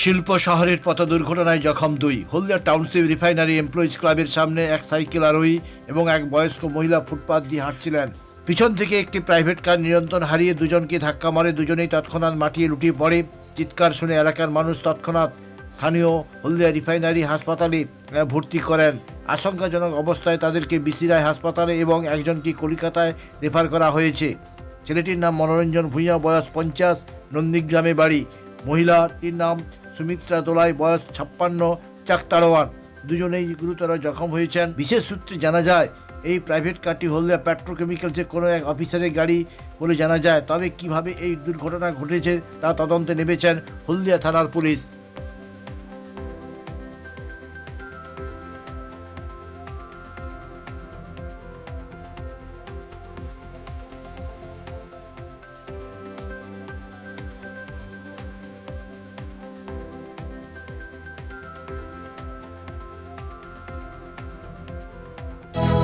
শিল্প শহরের পথ দুর্ঘটনায় জখম দুই। হলদিয়া টাউনশিপ রিফাইনারি এমপ্লয়িজ ক্লাবের সামনে এক সাইকেল আরোহী এবং এক বয়স্ক মহিলা ফুটপাত দিয়ে হাঁটছিলেন। পিছন থেকে একটি প্রাইভেট কার নিয়ন্ত্রণ হারিয়ে দুজনকে ধাক্কা মারে, দুজনেই তৎক্ষণাৎ মাটিয়ে লুটিয়ে পড়ে। চিৎকার শুনে এলাকার মানুষ তৎক্ষণাৎ স্থানীয় হলদিয়া রিফাইনারি হাসপাতালে ভর্তি করেন। আশঙ্কাজনক অবস্থায় তাদেরকে বিসিরায় হাসপাতালে এবং একজনকে কলকাতায় রেফার করা হয়েছে। ছেলেটির নাম মনোরঞ্জন ভূঁইয়া, বয়স পঞ্চাশ, নন্দীগ্রামে বাড়ি। মহিলাটির নাম সুমিত্রা দোলাই বয়স ছাপ্পান্ন চাকতারোয়ান দুজনেই গুরুতর জখম হয়েছেন। বিশেষ সূত্রে জানা যায়, এই প্রাইভেট কারটি হলদিয়া পেট্রোকেমিক্যালসের কোনো এক অফিসারের গাড়ি বলে জানা যায়। তবে কীভাবে এই দুর্ঘটনা ঘটেছে, তা তদন্তে নেমেছেন হলদিয়া থানার পুলিশ।